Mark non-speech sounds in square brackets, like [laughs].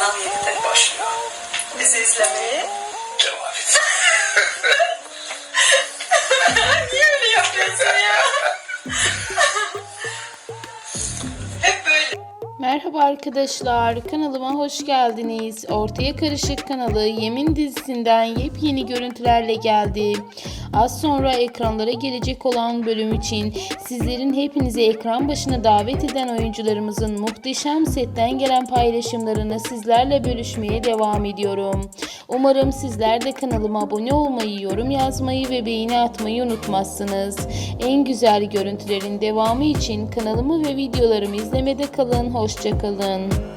başlıyor. Bizi izlemeyi. Devam et. [laughs] Niye öyle yapıyorsun ya? Hep böyle. Merhaba arkadaşlar, kanalıma hoş geldiniz. Ortaya Karışık kanalı Yemin dizisinden yepyeni görüntülerle geldi. Az sonra ekranlara gelecek olan bölüm için sizlerin hepinizi ekran başına davet eden oyuncularımızın muhteşem setten gelen paylaşımlarını sizlerle bölüşmeye devam ediyorum. Umarım sizler de kanalıma abone olmayı, yorum yazmayı ve beğeni atmayı unutmazsınız. En güzel görüntülerin devamı için kanalımı ve videolarımı izlemede kalın. Hoşçakalın.